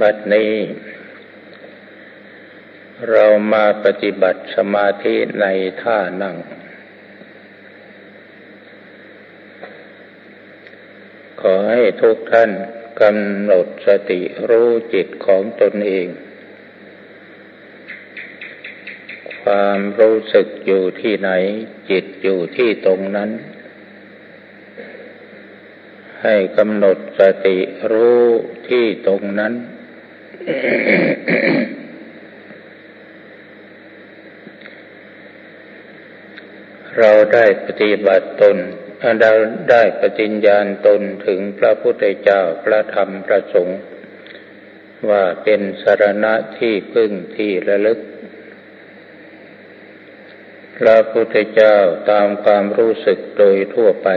บัดนี้ เรามาปฏิบัติสมาธิในท่านั่ง ขอให้ทุกท่านกำหนดสติรู้จิตของตนเอง ความรู้สึกอยู่ที่ไหน จิตอยู่ที่ตรงนั้น ให้กำหนดสติรู้ที่ตรงนั้น เราได้ปฏิบัติตนเราได้ปฏิญญาณตนถึงพระพุทธเจ้าพระธรรมพระสงฆ์ว่าเป็นสารณะที่พึ่งที่ระลึก พระพุทธเจ้าตามความรู้สึกโดยทั่วไป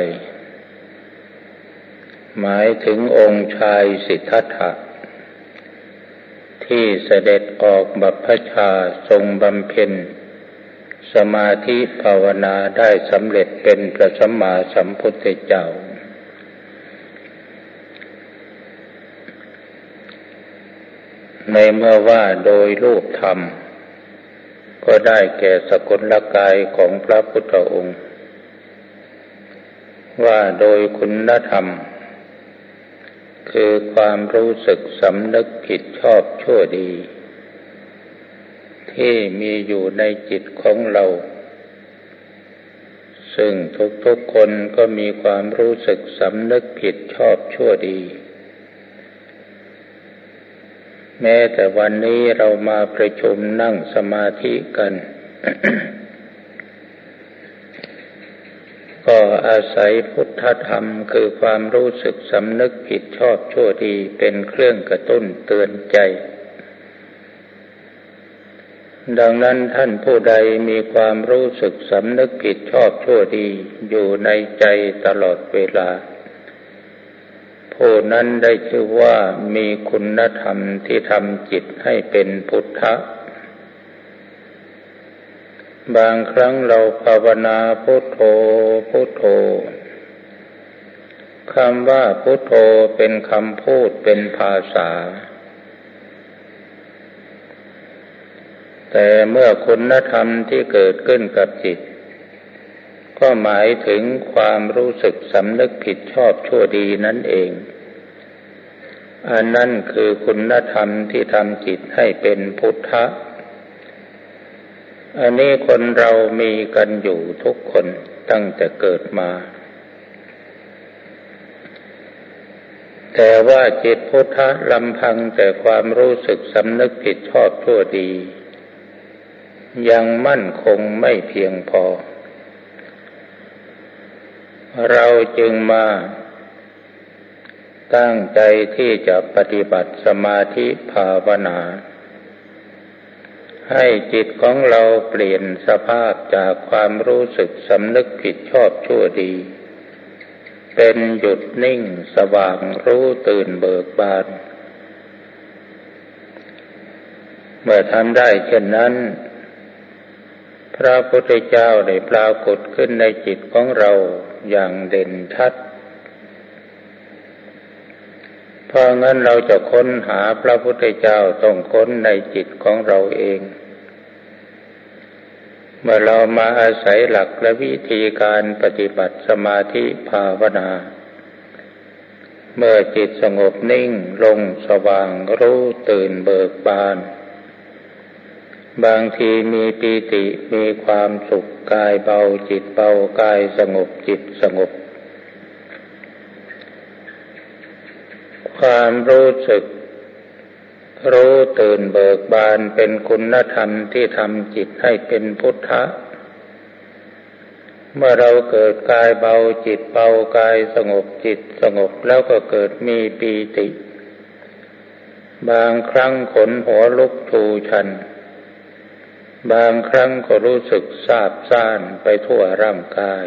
หมายถึงองค์ชายสิทธัตถะ ที่เสด็จออกบัพพชาทรงบำเพ็ญ สมาธิภาวนาได้สำเร็จเป็นพระสัมมาสัมพุทธเจ้า ในเมื่อว่าโดยรูปธรรม ก็ได้แก่สกุลกายของพระพุทธองค์ ว่าโดยคุณธรรม คือความรู้สึกสำนึกผิดชอบชั่วดี ที่มีอยู่ในจิตของเรา ซึ่งทุกๆคนก็มีความรู้สึกสำนึกผิดชอบชั่วดี แม้แต่วันนี้เรามาประชุมนั่งสมาธิกัน ก็อาศัยพุทธธรรมคือความรู้สึกสำนึกผิดชอบชั่วดีเป็นเครื่องกระตุ้นเตือนใจ ดังนั้นท่านผู้ใดมีความรู้สึกสำนึกผิดชอบชั่วดีอยู่ในใจตลอดเวลา ผู้นั้นได้ชื่อว่ามีคุณธรรมที่ทำจิตให้เป็นพุทธะ บางครั้งเราภาวนาพุทโธพุทโธคำว่าพุทโธเป็นคำพูดเป็นภาษา แต่เมื่อคุณธรรมที่เกิดขึ้นกับจิต ก็หมายถึงความรู้สึกสำนึกผิดชอบชั่วดีนั่นเอง อันนั้นคือคุณธรรมที่ทำจิตให้เป็นพุทธะ อันนี้คนเรามีกันอยู่ทุกคนตั้งแต่เกิดมา แต่ว่าจิตพุทธะลำพังแต่ความรู้สึกสำนึกผิดชอบทั่วดี ยังมั่นคงไม่เพียงพอ เราจึงมา ตั้งใจที่จะปฏิบัติสมาธิภาวนา ให้จิตของเราเปลี่ยนสภาพจากความรู้สึกสำนึกผิดชอบชั่วดี เป็นหยุดนิ่งสว่างรู้ตื่นเบิกบาน เมื่อทำได้เช่นนั้น พระพุทธเจ้าได้ปรากฏขึ้นในจิตของเราอย่างเด่นชัด เพราะงั้นเราจะค้นหาพระพุทธเจ้าต้องค้นในจิตของเราเอง เมื่อเรามาอาศัยหลักและวิธีการปฏิบัติสมาธิภาวนา เมื่อจิตสงบนิ่งลงสว่างรู้ตื่นเบิกบาน บางทีมีปีติมีความสุขกายเบาจิตเบากายสงบจิตสงบ ความรู้สึก รู้ตื่นเบิกบานเป็นคุณธรรมที่ทำจิตให้เป็นพุทธะ เมื่อเราเกิดกายเบาจิตเบากายสงบจิตสงบแล้วก็เกิดมีปีติ บางครั้งขนหัวลุกทูชัน บางครั้งก็รู้สึกซาบซ่านไปทั่วร่างกาย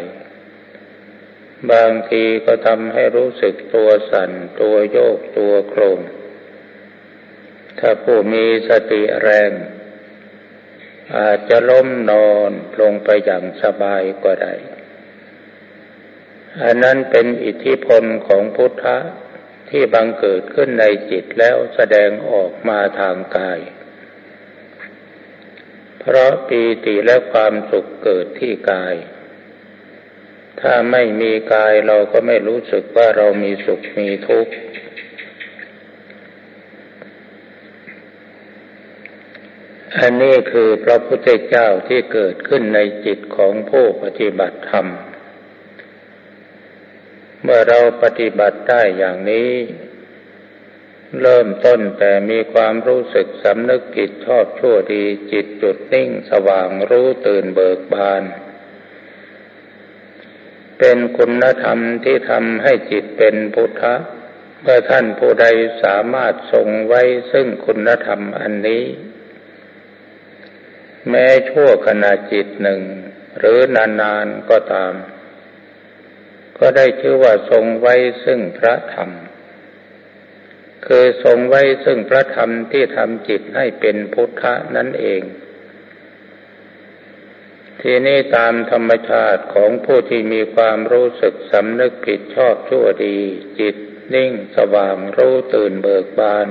บางทีก็ทำให้รู้สึกตัวสั่น ตัวโยกตัวโครงถ้าผู้มีสติแรง อาจจะล้มนอนลงไปอย่างสบายก็ได้ อันนั้นเป็นอิทธิพลของพุทธะที่บังเกิดขึ้นในจิตแล้วแสดงออกมาทางกาย เพราะปีติและความสุขเกิดที่กาย ถ้าไม่มีกายเราก็ไม่รู้สึกว่าเรามีสุขมีทุกข์ อันนี้คือพระพุทธเจ้าที่เกิดขึ้นในจิตของผู้ปฏิบัติธรรม เมื่อเราปฏิบัติได้อย่างนี้ เริ่มต้นแต่มีความรู้สึกสำนึกผิดชอบชั่วดีจิตจุดนิ่งสว่างรู้ตื่นเบิกบาน เป็นคุณธรรมที่ทำให้จิตเป็นพุทธะเมื่อท่านผู้ใดสามารถทรงไว้ซึ่งคุณธรรมอันนี้ แม้ชั่วขณะจิตหนึ่ง หรือนานๆก็ตาม ก็ได้ชื่อว่าทรงไว้ซึ่งพระธรรม คือทรงไว้ซึ่งพระธรรมที่ทำจิตให้เป็นพุทธะนั่นเอง ทีนี้ตามธรรมชาติของผู้ที่มีความรู้สึกสำนึกผิดชอบชั่วดี จิตนิ่งสว่างรู้ตื่นเบิกบาน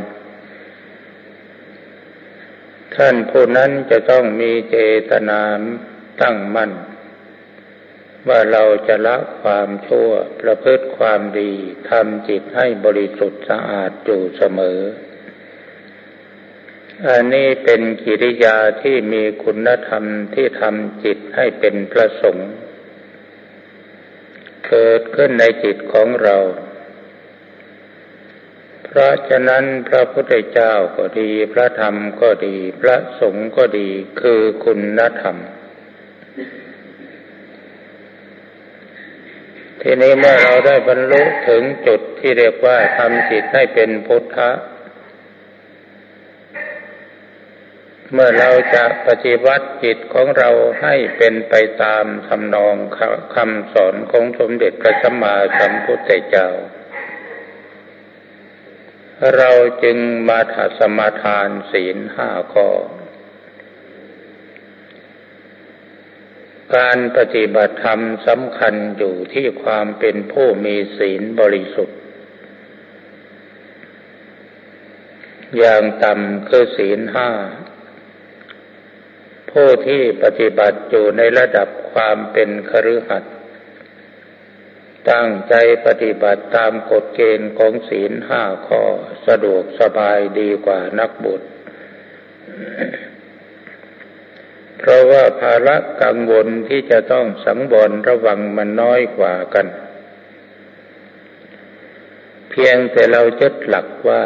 ท่านผู้นั้นจะต้องมีเจตนาตั้งมั่น ว่าเราจะละความชั่วประพฤติความดีทำจิตให้บริสุทธิ์สะอาดอยู่เสมอ อันนี้เป็นกิริยาที่มีคุณธรรมที่ทำจิตให้เป็นพระสงฆ์เกิดขึ้นในจิตของเรา เพราะฉะนั้นพระพุทธเจ้าก็ดี พระธรรมก็ดี พระสงฆ์ก็ดีคือคุณธรรม ทีนี้เมื่อเราได้บรรลุถึงจุดที่เรียกว่าทำจิตให้เป็นพุทธะ เมื่อเราจะปฏิวัติจิตของเราให้เป็นไปตามทำนองคำสอนของสมเด็จพระสัมมาสัมพุทธเจ้า เราจึงมาถสมาทานศีลห้าข้อ การปฏิบัติธรรมสำคัญอยู่ที่ความเป็นผู้มีศีลบริสุทธิ์อย่างต่ำคือศีลห้า ผู้ที่ปฏิบัติอยู่ในระดับความเป็นคฤหัสถ์ตั้งใจปฏิบัติตามกฎเกณฑ์ของศีลห้าข้อสะดวกสบายดีกว่านักบุตร เพราะว่าภาระกังวลที่จะต้องสังวรระวังมันน้อยกว่ากัน เพียงแต่เราจดหลักว่า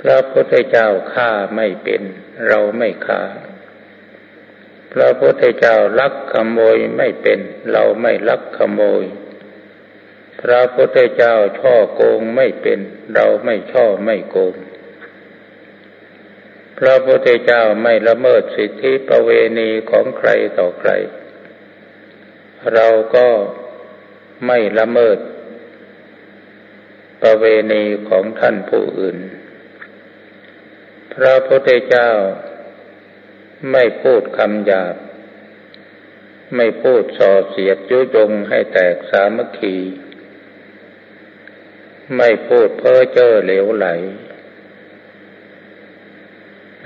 พระพุทธเจ้าฆ่าไม่เป็น เราไม่ฆ่า พระพุทธเจ้าลักขโมยไม่เป็น เราไม่ลักขโมย พระพุทธเจ้าช่อโกงไม่เป็น เราไม่ช่อไม่โกง พระพุทธเจ้าไม่ละเมิดสิทธิประเวณีของใครต่อใคร เราก็ไม่ละเมิดประเวณีของท่านผู้อื่น พระพุทธเจ้า ไม่พูดคำหยาบ ไม่พูดส่อเสียดยุยงให้แตกสามัคคี ไม่พูดเพ้อเจ้อเหลวไหล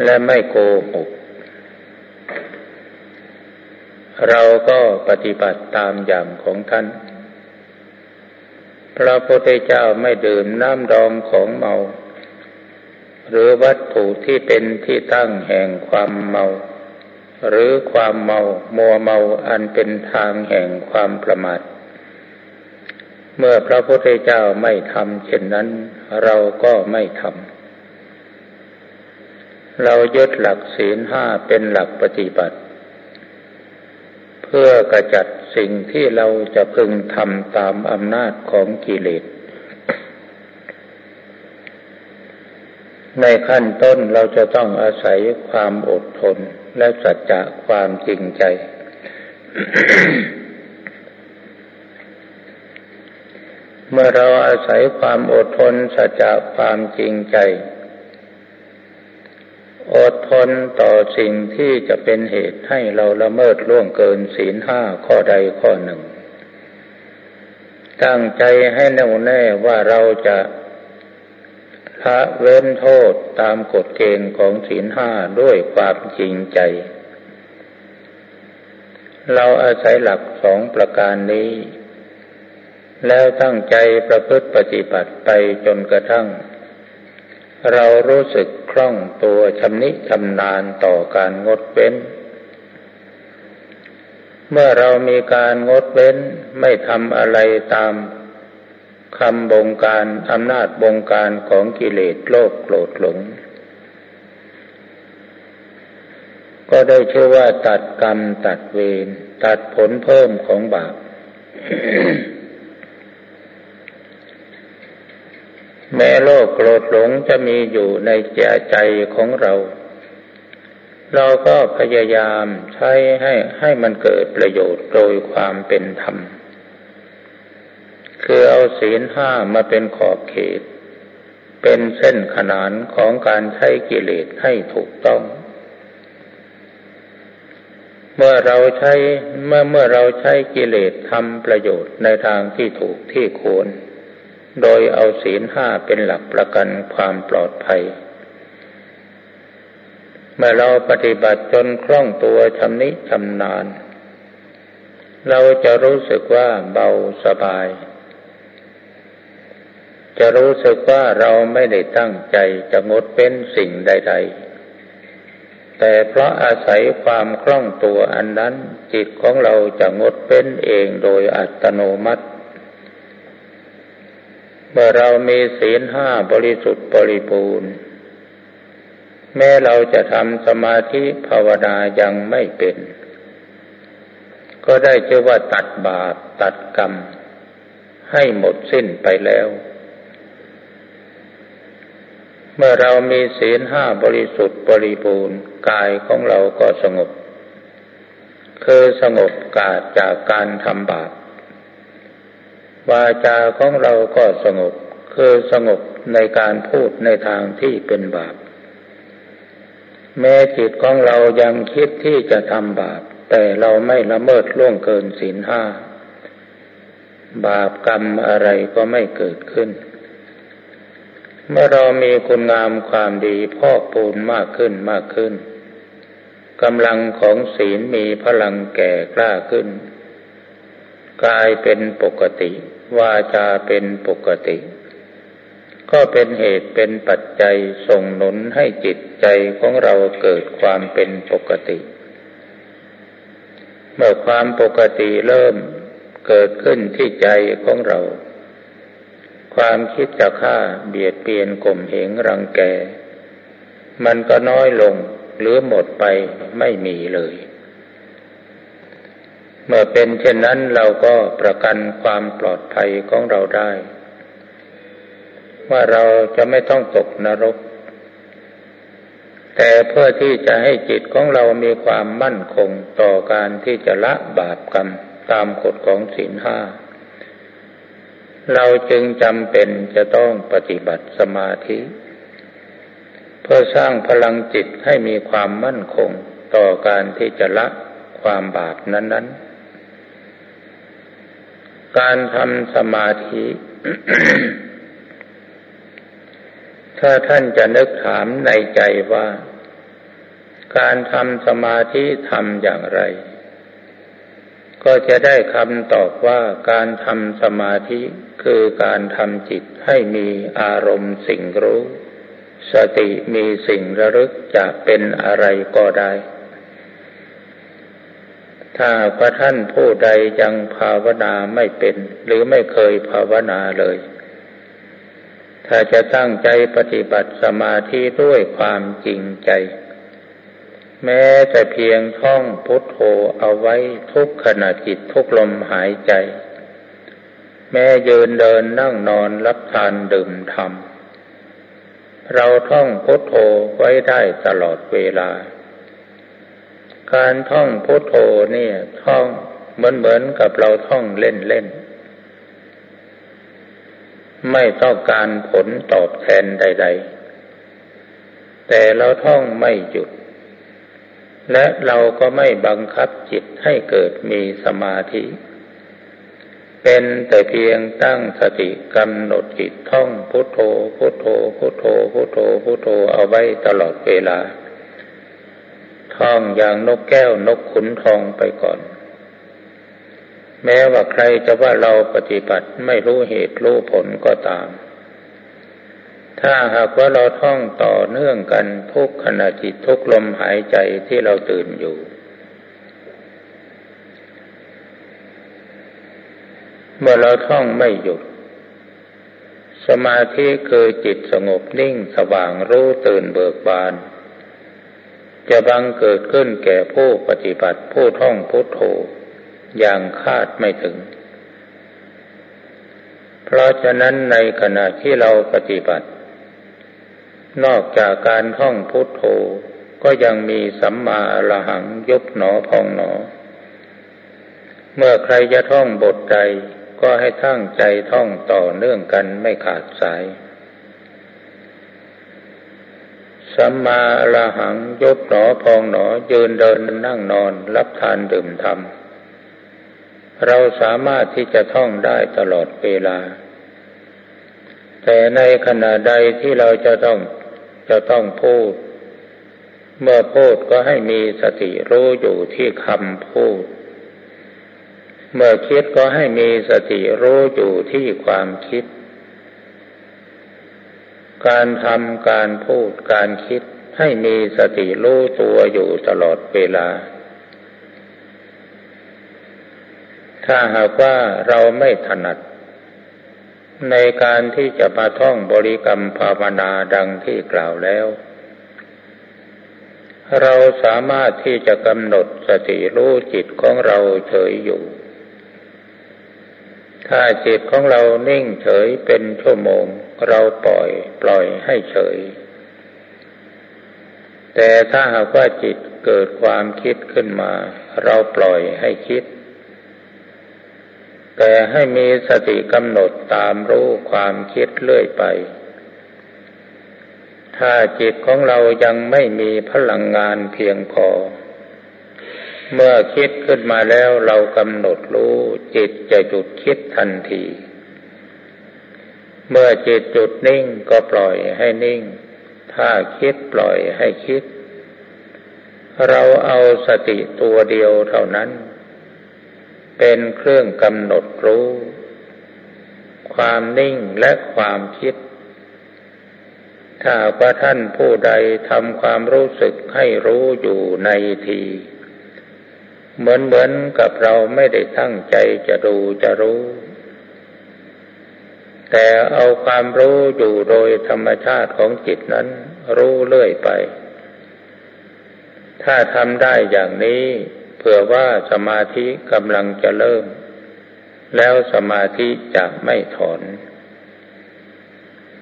และไม่โกหก เราก็ปฏิบัติตามอย่างของท่าน พระพุทธเจ้าไม่ดื่มน้ำดองของเมา หรือวัตถุที่เป็นที่ตั้งแห่งความเมา หรือความเมามัวเมาอันเป็นทางแห่งความประมาทเมื่อพระพุทธเจ้าไม่ทำเช่นนั้น เราก็ไม่ทำเรายึดหลักศีลห้าเป็นหลักปฏิบัติ เพื่อกระจัดสิ่งที่เราจะพึงทำตามอำนาจของกิเลส ในขั้นต้นเราจะต้องอาศัยความอดทนและสัจจะความจริงใจ เมื่อเราอาศัยความอดทนสัจจะความจริงใจ อดทนต่อสิ่งที่จะเป็นเหตุให้เราละเมิดล่วงเกินศีลห้าข้อใดข้อหนึ่ง ตั้งใจให้แน่วแน่ว่าเราจะ ละเว้นโทษตามกฎเกณฑ์ของศีลห้าด้วยความจริงใจ เราอาศัยหลักสองประการนี้ แล้วตั้งใจประพฤติปฏิบัติไปจนกระทั่ง เรารู้สึกคล่องตัวชำนิชำนาญต่อการงดเว้น เมื่อเรามีการงดเว้นไม่ทำอะไรตาม คำบงการอำนาจบงการของกิเลสโลภโกรธหลง ก็ได้ชื่อว่าตัดกรรมตัดเวรตัดผลเพิ่มของบาปแม้โลภโกรธหลงจะมีอยู่ในใจของเรา เราก็พยายามใช้ให้ให้มันเกิดประโยชน์โดยความเป็นธรรม คือเอาศีลห้ามาเป็นขอบเขต เป็นเส้นขนานของการใช้กิเลสให้ถูกต้อง เมื่อเราใช้เมื่อเมื่อเราใช้กิเลสทำประโยชน์ในทางที่ถูกที่ควร โดยเอาศีลห้าเป็นหลักประกันความปลอดภัย เมื่อเราปฏิบัติจนคล่องตัวชำนิชำนาญเราจะรู้สึกว่าเบาสบาย จะรู้สึกว่าเราไม่ได้ตั้งใจจะงดเป็นสิ่งใด ๆ แต่เพราะอาศัยความคล่องตัวอันนั้น จิตของเราจะงดเป็นเองโดยอัตโนมัติ เมื่อเรามีศีลห้าบริสุทธิ์บริบูรณ์ แม้เราจะทำสมาธิภาวนายังไม่เป็น ก็ได้ชื่อว่าตัดบาปตัดกรรมให้หมดสิ้นไปแล้ว เมื่อเรามีศีลห้าบริสุทธิ์บริบูรณ์กายของเราก็สงบ คือสงบกาดจากการทำบาปวาจาของเราก็สงบ คือสงบในการพูดในทางที่เป็นบาป แม้จิตของเรายังคิดที่จะทำบาป แต่เราไม่ละเมิดล่วงเกินศีลห้า บาปกรรมอะไรก็ไม่เกิดขึ้น เมื่อเรามีคุณงามความดีพอกปูนมากขึ้นมากขึ้นกำลังของศีลมีพลังแก่กล้าขึ้น กายเป็นปกติ วาจาเป็นปกติ ก็เป็นเหตุเป็นปัจจัยส่งหนุนให้จิตใจของเราเกิดความเป็นปกติ เมื่อความปกติเริ่มเกิดขึ้นที่ใจของเรา ความคิดจะฆ่าเบียดเบียนข่มเหงรังแก มันก็น้อยลงหรือหมดไปไม่มีเลย เมื่อเป็นเช่นนั้นเราก็ประกันความปลอดภัยของเราได้ ว่าเราจะไม่ต้องตกนรก แต่เพื่อที่จะให้จิตของเรามีความมั่นคงต่อการที่จะละบาปกรรมตามกฎของศีลห้า เราจึงจำเป็นจะต้องปฏิบัติสมาธิ เพื่อสร้างพลังจิตให้มีความมั่นคงต่อการที่จะละความบาปนั้น ๆ การทำสมาธิ ถ้าท่านจะนึกถามในใจว่า การทำสมาธิทำอย่างไร ก็จะได้คำตอบว่าการทำสมาธิคือการทำจิตให้มีอารมณ์สิ่งรู้ สติมีสิ่งระลึกจะเป็นอะไรก็ได้ ถ้าพระท่านผู้ใดยังภาวนาไม่เป็น หรือไม่เคยภาวนาเลย ถ้าจะตั้งใจปฏิบัติสมาธิด้วยความจริงใจ แม้แต่เพียงท่องพุทโธเอาไว้ทุกขณะจิตทุกลมหายใจ แม้ยืนเดินนั่งนอนรับทานดื่มทำเราท่องพุทโธไว้ได้ตลอดเวลา การท่องพุทโธเนี่ยท่องเหมือนเหมือนกับเราท่องเล่นเล่นไม่ต้องการผลตอบแทนใด ๆ แต่เราท่องไม่หยุด และเราก็ไม่บังคับจิตให้เกิดมีสมาธิ เป็นแต่เพียงตั้งสติกำหนดจิตท่องพุทโธพุทโธพุทโธพุทโธพุทโธเอาไว้ตลอดเวลา ท่องอย่างนกแก้วนกขุนทองไปก่อน แม้ว่าใครจะว่าเราปฏิบัติไม่รู้เหตุรู้ผลก็ตาม ถ้าหากว่าเราท่องต่อเนื่องกันทุกขณะจิตทุกลมหายใจที่เราตื่นอยู่ เมื่อเราท่องไม่หยุด สมาธิคือจิตสงบนิ่งสว่างรู้ตื่นเบิกบาน จะบังเกิดขึ้นแก่ผู้ปฏิบัติผู้ท่องพุทโธอย่างคาดไม่ถึง เพราะฉะนั้นในขณะที่เราปฏิบัติ นอกจากการท่องพุทโธก็ยังมีสัมมาละหังยุบหนอพองหนอ เมื่อใครจะท่องบทใดก็ให้ทั้งใจท่องต่อเนื่องกันไม่ขาดสาย สัมมาละหังยบหนอพองหนอยืนเดินนั่งนอนรับทานดื่มทำเราสามารถที่จะท่องได้ตลอดเวลาแต่ในขณะใดที่เราจะต้อง จะต้องพูด เมื่อพูดก็ให้มีสติรู้อยู่ที่คำพูด เมื่อคิดก็ให้มีสติรู้อยู่ที่ความคิด การทำการพูดการคิดให้มีสติรู้ตัวอยู่ตลอดเวลา ถ้าหากว่าเราไม่ถนัด ในการที่จะมาท่องบริกรรมภาวนาดังที่กล่าวแล้ว เราสามารถที่จะกำหนดสติรู้จิตของเราเฉยอยู่ ถ้าจิตของเรานิ่งเฉยเป็นชั่วโมง เราปล่อยปล่อยให้เฉย แต่ถ้าหากว่าจิตเกิดความคิดขึ้นมา เราปล่อยให้คิด แต่ให้มีสติกำหนดตามรู้ความคิดเรื่อยไป ถ้าจิตของเรายังไม่มีพลังงานเพียงพอ เมื่อคิดขึ้นมาแล้วเรากำหนดรู้จิตจะหยุดคิดทันที เมื่อจิตจุดนิ่งก็ปล่อยให้นิ่ง ถ้าคิดปล่อยให้คิด เราเอาสติตัวเดียวเท่านั้น เป็นเครื่องกำหนดรู้ ความนิ่งและความคิด ถ้าว่าท่านผู้ใดทำความรู้สึกให้รู้อยู่ในที เหมือนเหมือนกับเราไม่ได้ตั้งใจจะดูจะรู้ แต่เอาความรู้อยู่โดยธรรมชาติของจิตนั้น รู้เรื่อยไป ถ้าทำได้อย่างนี้ ผื่อว่าสมาธิกำลังจะเริ่ม แล้วสมาธิจะไม่ถอน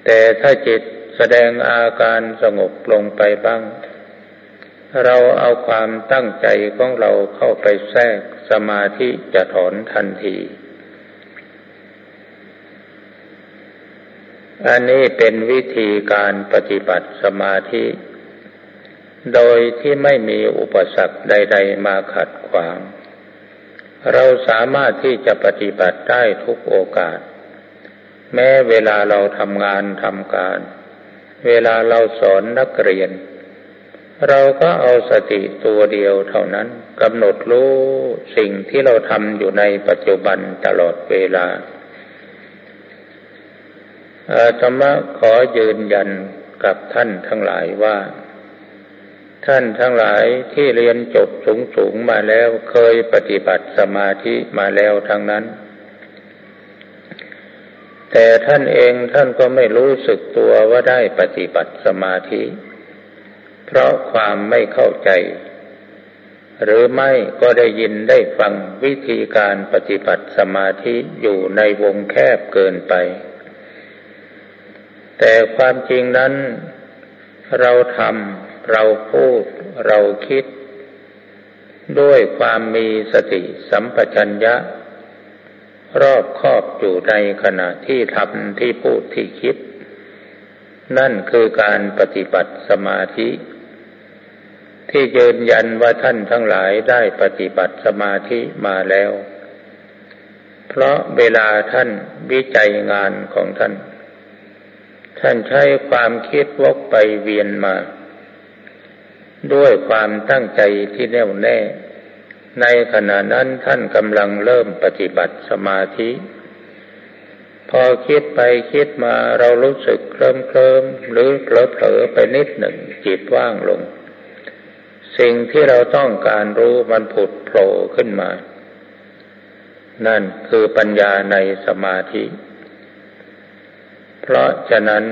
แต่ถ้าจิตแสดงอาการสงบลงไปบ้าง เราเอาความตั้งใจของเราเข้าไปแทรกสมาธิจะถอนทันที อันนี้เป็นวิธีการปฏิบัติสมาธิ โดยที่ไม่มีอุปสรรคใด ๆ มาขัดขวาง เราสามารถที่จะปฏิบัติได้ทุกโอกาส แม้เวลาเราทำงานทำการ เวลาเราสอนนักเรียน เราก็เอาสติตัวเดียวเท่านั้นกำหนดรู้สิ่งที่เราทำอยู่ในปัจจุบันตลอดเวลาธรรมะขอยืนยันกับท่านทั้งหลายว่า ท่านทั้งหลายที่เรียนจบสูงสูงมาแล้วเคยปฏิบัติสมาธิมาแล้วทั้งนั้น แต่ท่านเองท่านก็ไม่รู้สึกตัวว่าได้ปฏิบัติสมาธิ เพราะความไม่เข้าใจ หรือไม่ก็ได้ยินได้ฟังวิธีการปฏิบัติสมาธิอยู่ในวงแคบเกินไป แต่ความจริงนั้นเราทำ เราพูดเราคิด ด้วยความมีสติสัมปชัญญะ รอบคอบอยู่ในขณะที่ทำที่พูดที่คิด นั่นคือการปฏิบัติสมาธิ ที่ยืนยันว่าท่านทั้งหลายได้ปฏิบัติสมาธิมาแล้ว เพเพราะเวลาท่านวิจัยงานของท่านท่านใช้ความคิดวกไปเวียนมา ด้วยความตั้งใจที่แน่วแน่ ในขณะนั้นท่านกำลังเริ่มปฏิบัติสมาธิ พอคิดไปคิดมาเรารู้สึกเคลิ้มเคลิมหรือเผลอเผลอไปนิดหนึ่งจิตว่างลง สิ่งที่เราต้องการรู้มันผุดโผล่ขึ้นมา นั่นคือปัญญาในสมาธิ เพราะฉะนั้น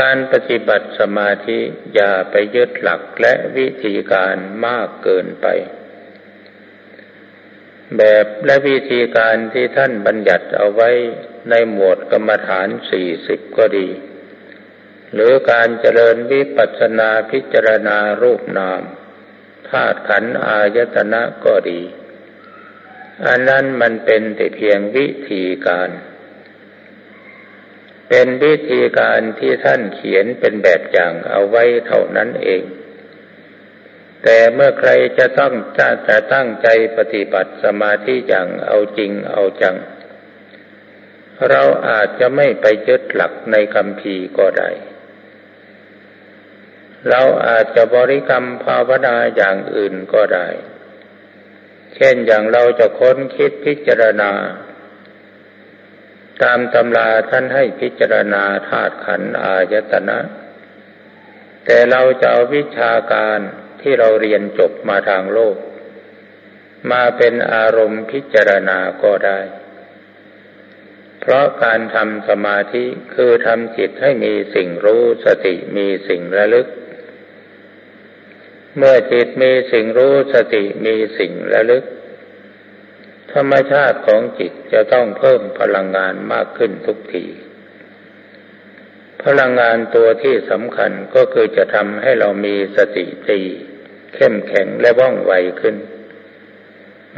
การปฏิบัติสมาธิอย่าไปยึดหลักและวิธีการมากเกินไป แบบและวิธีการที่ท่านบัญญัติเอาไว้ในหมวดกรรมฐานสี่สิบก็ดี หรือการเจริญวิปัสสนาพิจารณารูปนามธาตุขันธ์อายตนะก็ดี อันนั้นมันเป็นแต่เพียงวิธีการ เป็นวิธีการที่ท่านเขียนเป็นแบบอย่างเอาไว้เท่านั้นเอง แต่เมื่อใครจะต้องจะจะตั้งใจปฏิบัติสมาธิอย่างเอาจริงเอาจัง เราอาจจะไม่ไปยึดหลักในคำพีก็ได้ เราอาจจะบริกรรมภาวนาอย่างอื่นก็ได้ เช่นอย่างเราจะค้นคิดพิจารณา ตามตำราท่านให้พิจารณาธาตุขันธ์อายตนะ แต่เราจะเอาวิชาการที่เราเรียนจบมาทางโลก มาเป็นอารมณ์พิจารณาก็ได้ เพราะการทำสมาธิคือทำจิตให้มีสิ่งรู้สติมีสิ่งระลึก เมื่อจิตมีสิ่งรู้สติมีสิ่งระลึก ธรรมชาติของจิตจะต้องเพิ่มพลังงานมากขึ้นทุกที พลังงานตัวที่สำคัญก็คือจะทำให้เรามีสติตีเข้มแข็งและว่องไวขึ้น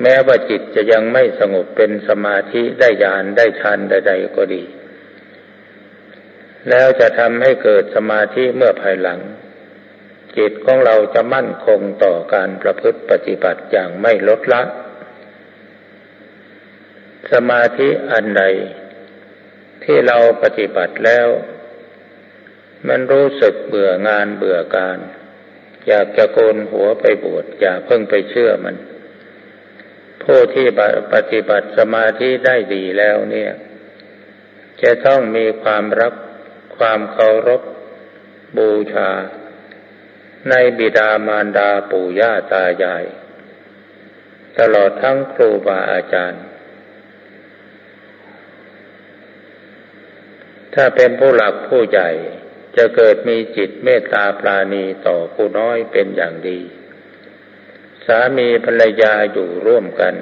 แม้ว่าจิตจะยังไม่สงบเป็นสมาธิได้ญาณได้ฌานใด ๆ ก็ดี แล้วจะทำให้เกิดสมาธิเมื่อภายหลัง จิตของเราจะมั่นคงต่อการประพฤติปฏิบัติอย่างไม่ลดละ สมาธิอันใด ที่เราปฏิบัติแล้ว มันรู้สึกเบื่องานเบื่อการ อยากจะโกนหัวไปบวชอย่าเพิ่งไปเชื่อมัน ผู้ที่ปฏิบัติสมาธิได้ดีแล้วเนี่ย จะต้องมีความรัก ความเคารพ บูชา ในบิดามารดาปู่ย่าตายาย ตลอดทั้งครูบาอาจารย์ ถ้าเป็นผู้หลักผู้ใหญ่ จะเกิดมีจิตเมตตาปราณีต่อผู้น้อยเป็นอย่างดี สามีภรรยาอยู่ร่วมกัน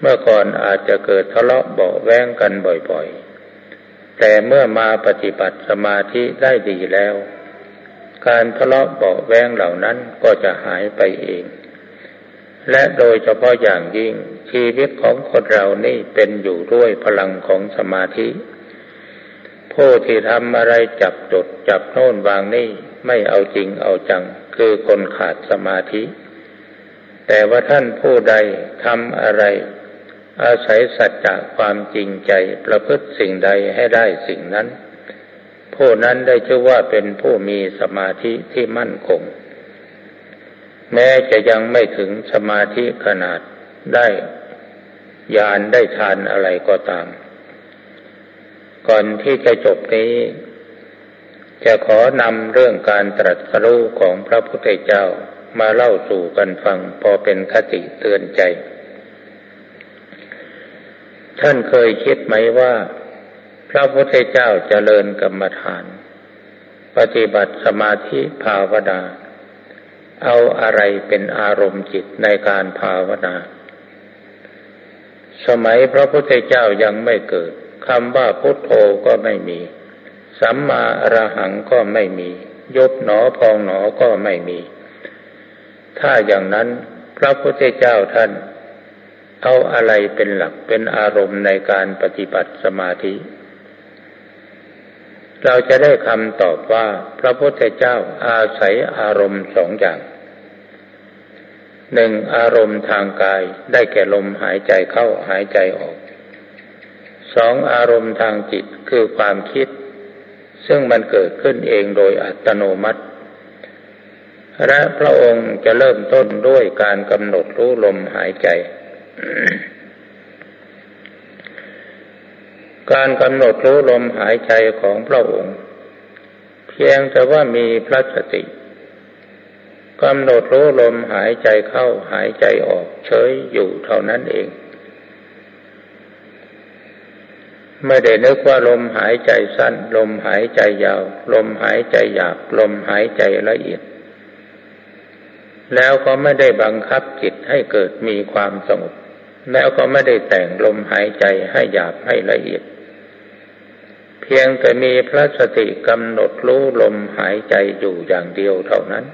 เมื่อก่อนอาจจะเกิดทะเลาะเบาแวงกันบ่อยๆ แต่เมื่อมาปฏิบัติสมาธิได้ดีแล้ว การทะเลาะเบาแวงเหล่านั้นก็จะหายไปเอง และโดยเฉพาะอย่างยิ่งชีวิตของคนเรานี่เป็นอยู่ด้วยพลังของสมาธิ ผู้ที่ทำอะไรจับจดจับโน่นวางนี่ไม่เอาจริงเอาจัง คือคนขาดสมาธิ แต่ว่าท่านผู้ใดทำอะไร อาศัยสัจจะความจริงใจประพฤติสิ่งใดให้ได้สิ่งนั้น ผู้นั้นได้ชื่อว่าเป็นผู้มีสมาธิที่มั่นคง แม้จะยังไม่ถึงสมาธิขนาดได้ยานได้ฌานอะไรก็ตาม ก่อนที่จะจบนี้ จะขอนำเรื่องการตรัสรู้ของพระพุทธเจ้ามาเล่าสู่กันฟังพอเป็นคติเตือนใจ ท่านเคยคิดไหมว่า พระพุทธเจ้าเจริญกรรมฐาน ปฏิบัติสมาธิภาวนาเอาอะไรเป็นอารมณ์จิตในการภาวนา สมัยพระพุทธเจ้ายังไม่เกิด คำว่าพุทโธก็ไม่มี สัมมาอรหังก็ไม่มี ยบหนอพองหนอก็ไม่มี ถ้าอย่างนั้นพระพุทธเจ้าท่าน เอาอะไรเป็นหลักเป็นอารมณ์ในการปฏิบัติสมาธิ เราจะได้คำตอบว่าพระพุทธเจ้าอาศัยอารมณ์สองอย่างหนึ่งอารมณ์ทางกายได้แก่ลมหายใจเข้าหายใจออก สองอารมณ์ทางจิตคือความคิด ซึ่งมันเกิดขึ้นเองโดยอัตโนมัติ และพระองค์จะเริ่มต้นด้วยการกำหนดรู้ลมหายใจ การกำหนดรู้ลมหายใจของพระองค์ เพียงแต่ว่ามีพระสติกำหนดรู้ลมหายใจเข้าหายใจออกเฉยอยู่เท่านั้นเอง ไม่ได้นึกว่าลมหายใจสั้น ลมหายใจยาว ลมหายใจหยาบลมหายใจละเอียด แล้วก็ไม่ได้บังคับจิตให้เกิดมีความสงบแล้วก็ไม่ได้แต่งลมหายใจให้หยาบให้ละเอียด เพียงแต่มีพระสติกำหนดรู้ลมหายใจอยู่อย่างเดียวเท่านั้น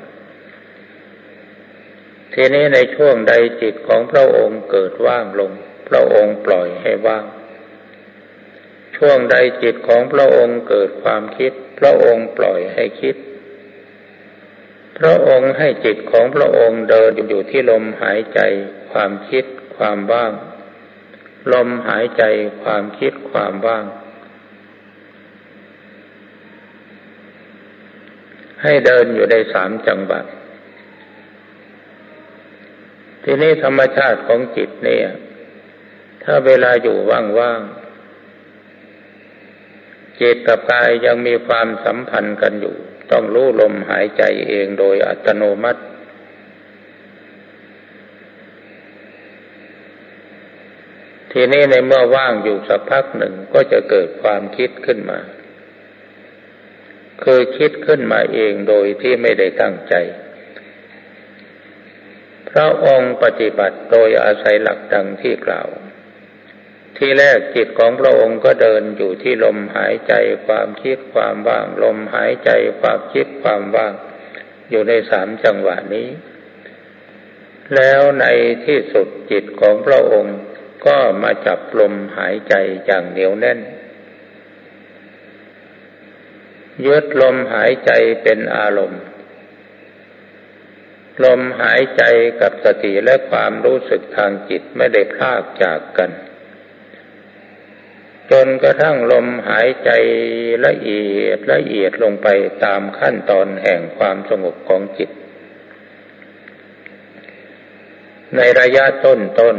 ทีนี้ในช่วงใดจิตของพระองค์เกิดว่างลง พระองค์ปล่อยให้ว่าง ช่วงใดจิตของพระองค์เกิดความคิด พระองค์ปล่อยให้คิด พระองค์ให้จิตของพระองค์เดินอยู่ที่ลมหายใจ ความคิด ความว่าง ลมหายใจความคิดความว่าง ให้เดินอยู่ในสามจังหวะทีนี้ธรรมชาติของจิตเนี่ย ถ้าเวลาอยู่ว่างๆ จิตกับกายยังมีความสัมพันธ์กันอยู่ ต้องรู้ลมหายใจเองโดยอัตโนมัติทีนี้ในเมื่อว่างอยู่สักพักหนึ่งก็จะเกิดความคิดขึ้นมา คือคิดขึ้นมาเองโดยที่ไม่ได้ตั้งใจ พระองค์ปฏิบัติโดยอาศัยหลักดังที่กล่าว ที่แรกจิตของพระองค์ก็เดินอยู่ที่ลมหายใจความคิดความว่าง ลมหายใจความคิดความว่าง อยู่ในสามจังหวะนี้ แล้วในที่สุดจิตของพระองค์ก็มาจับลมหายใจอย่างเหนียวแน่นยึดลมหายใจเป็นอารมณ์ ลมหายใจกับสติและความรู้สึกทางจิตไม่ได้พลากจากกัน จนกระทั่งลมหายใจละเอียดละเอียดลงไปตามขั้นตอนแห่งความสงบของจิต ในระยะต้นต้น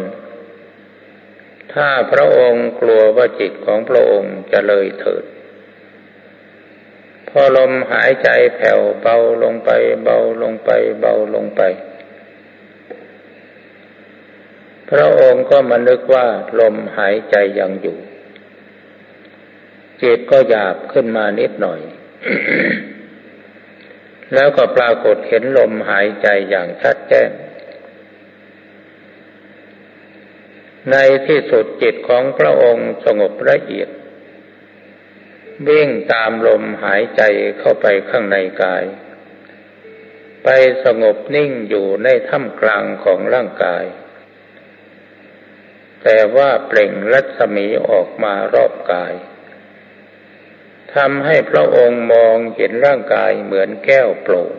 ถ้าพระองค์กลัวว่าจิตของพระองค์จะเลยเถิด พอลมหายใจแผ่วเบาลงไปเบาลงไปเบาลงไป พระองค์ก็มานึกว่าลมหายใจยังอยู่ จิตก็หยาบขึ้นมานิดหน่อย แล้วก็ปรากฏเห็นลมหายใจอย่างชัดแจ้ง ในที่สุดจิตของพระองค์สงบละเอียดวิ่งตามลมหายใจเข้าไปข้างในกาย ไปสงบนิ่งอยู่ในถ้ำกลางของร่างกาย แต่ว่าเปล่งรัศมีออกมารอบกาย ทำให้พระองค์มองเห็นร่างกายเหมือนแก้วโปร่ง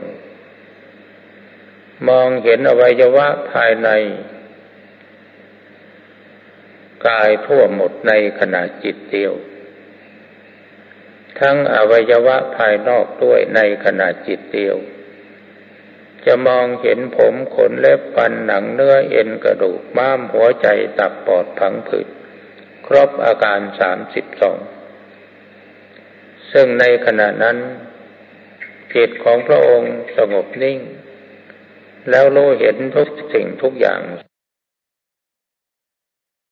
มองเห็นอวัยวะภายใน กายทั่วหมดในขณะจิตเดียว ทั้งอวัยวะภายนอกด้วยในขณะจิตเดียว จะมองเห็นผมขนเล็บฟันหนังเนื้อเอ็นกระดูกม้ามหัวใจตับปอดผังผืดครบอาการสามสิบสอง ซึ่งในขณะนั้น จิตของพระองค์สงบนิ่ง แล้วรู้เห็นทุกสิ่งทุกอย่าง